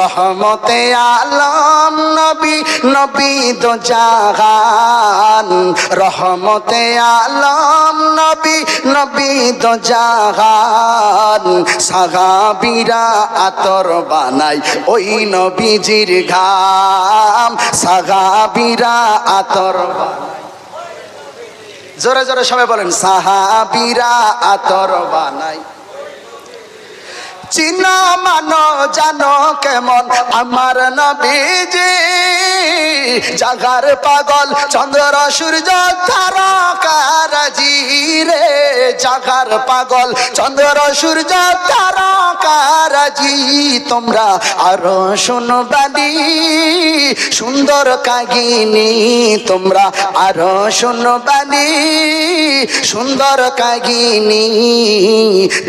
রহমতে আলম নবী নবী দো জাহান রহমতে আলম নবী নবী দো জাহান সাহাবিরা আতর বানাই ওই নবীজির ঘাম। সাহাবিরা আতর জোরে জোরে সবাই বলেন, সাহাবিরা আতর বানাই। চিন মানো, জানো কেমন? আমার নবীজি জাগার পাগল চন্দ্র সূর্য তারকারাজি রে। জাগার পাগল চন্দ্র সূর্য তারকারাজি তোমরা আরও শুনবানি সুন্দর কাগিনী তোমরা আরও শুনবানি সুন্দর কাগিনী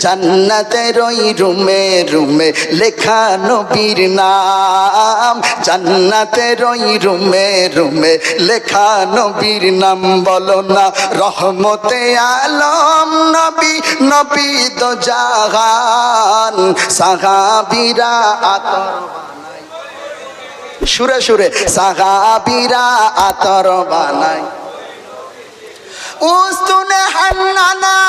জান্নাতের ওই রুমে রুমে লেখা নবীর নাম। জান্নাতের ওই রুমে রুমে লেখা নবীর নাম বলো না, রহমতে আলম। নবী নবী তো জাহান সাহাবিরা আতর সুরে সুরে সাহাবিরা আতর বানাই উস্তুনে হান্নানা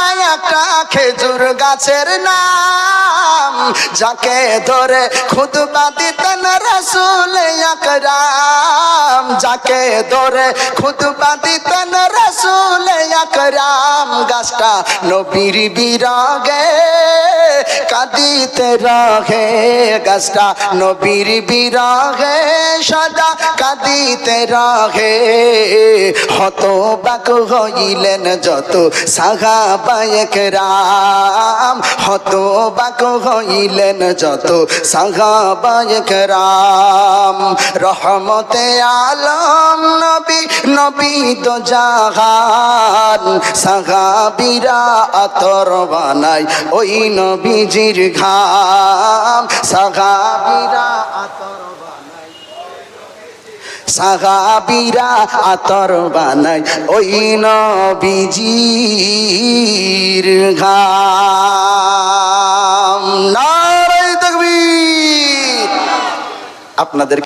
খেজুর গাছের নাম যাকে ধরে খুদবা দিতেন রসুল আকরাম। যাকে ধরে খুদবা দিতেন রসুল আকরাম। গাছটা নবীর বিরাগে, কাঁদিতে রাগে। গাছটা নবীর বিরাগে, সদা কাঁদিতে রাগে। হত বাক হইলেন যত সাগাবায়ক রাম হত বাক হইলেন যত সাগাবায়ক রাম রহমতে আলম নবী নবী তো জাহান। সাহাবিরা আতর বানাই ওই নবীজির ঘাম সাহাবিরা আতর বানায় ওই নবীজির ঘাম। নারায় দেখবি আপনাদের